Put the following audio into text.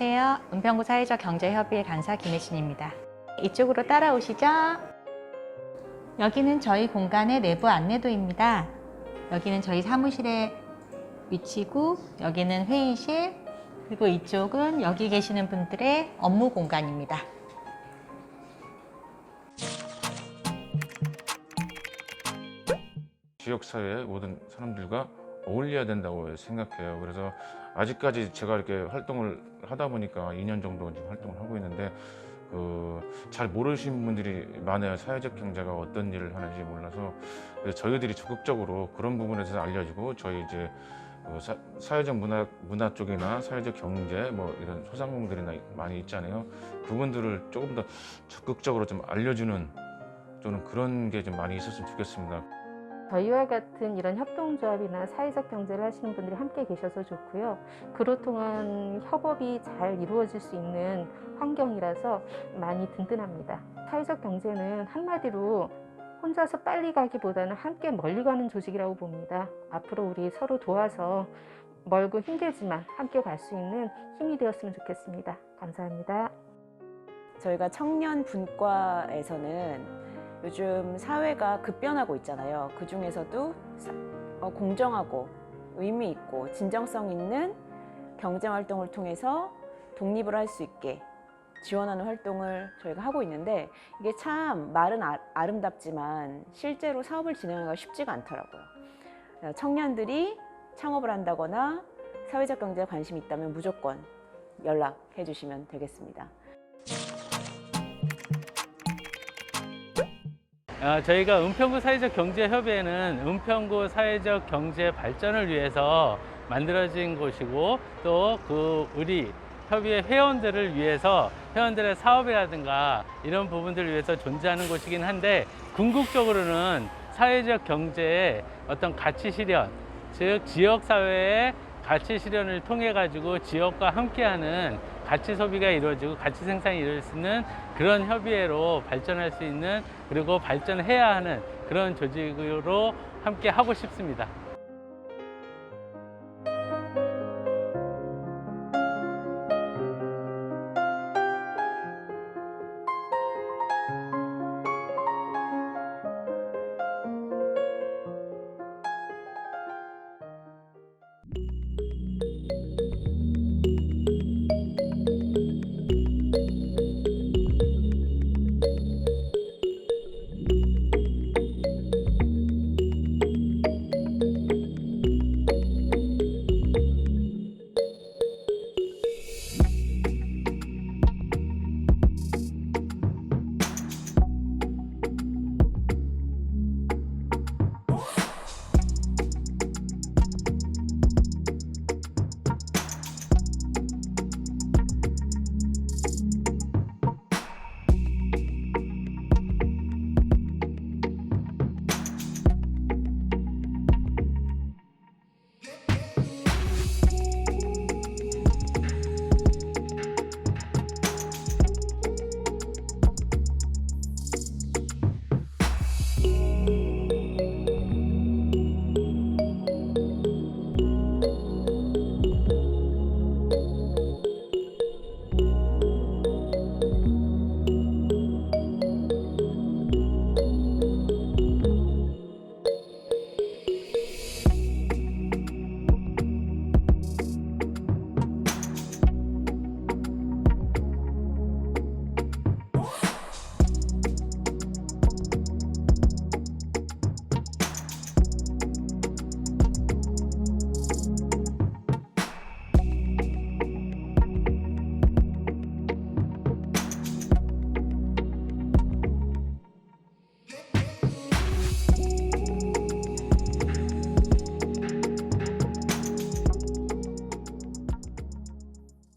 안녕하세요. 은평구 사회적 경제협의회 간사 김혜진입니다. 이쪽으로 따라오시죠. 여기는 저희 공간의 내부 안내도입니다. 여기는 저희 사무실의 위치고 여기는 회의실 그리고 이쪽은 여기 계시는 분들의 업무 공간입니다. 지역사회의 모든 사람들과 어울려야 된다고 생각해요. 그래서 아직까지 제가 이렇게 활동을 하다 보니까 2년 정도 지금 활동을 하고 있는데 그 잘 모르시는 분들이 많아요. 사회적 경제가 어떤 일을 하는지 몰라서 저희들이 적극적으로 그런 부분에 대해서 알려주고 저희 이제 그 사, 사회적 문화 문화 쪽이나 사회적 경제 뭐 이런 소상공들이나 많이 있잖아요. 그분들을 조금 더 적극적으로 좀 알려주는 저는 그런 게 좀 많이 있었으면 좋겠습니다. 저희와 같은 이런 협동조합이나 사회적 경제를 하시는 분들이 함께 계셔서 좋고요. 그로 통한 협업이 잘 이루어질 수 있는 환경이라서 많이 든든합니다. 사회적 경제는 한마디로 혼자서 빨리 가기보다는 함께 멀리 가는 조직이라고 봅니다. 앞으로 우리 서로 도와서 멀고 힘들지만 함께 갈 수 있는 힘이 되었으면 좋겠습니다. 감사합니다. 저희가 청년 분과에서는 요즘 사회가 급변하고 있잖아요. 그 중에서도 사- 어, 공정하고 의미 있고 진정성 있는 경제 활동을 통해서 독립을 할 수 있게 지원하는 활동을 저희가 하고 있는데 이게 참 말은 아, 아름답지만 실제로 사업을 진행하기가 쉽지가 않더라고요. 어, 청년들이 창업을 한다거나 사회적 경제에 관심이 있다면 무조건 연락해 주시면 되겠습니다. 아, 저희가 은평구 사회적 경제협의회는 은평구 사회적 경제 발전을 위해서 만들어진 곳이고 또 그 우리 협의회 회원들을 위해서 회원들의 사업이라든가 이런 부분들을 위해서 존재하는 곳이긴 한데 궁극적으로는 사회적 경제의 어떤 가치 실현, 즉 지역 사회의 가치 실현을 통해 가지고 지역과 함께하는 가치 소비가 이루어지고 가치 생산이 이루어질 수 있는 그런 협의회로 발전할 수 있는 그리고 발전해야 하는 그런 조직으로 함께 하고 싶습니다.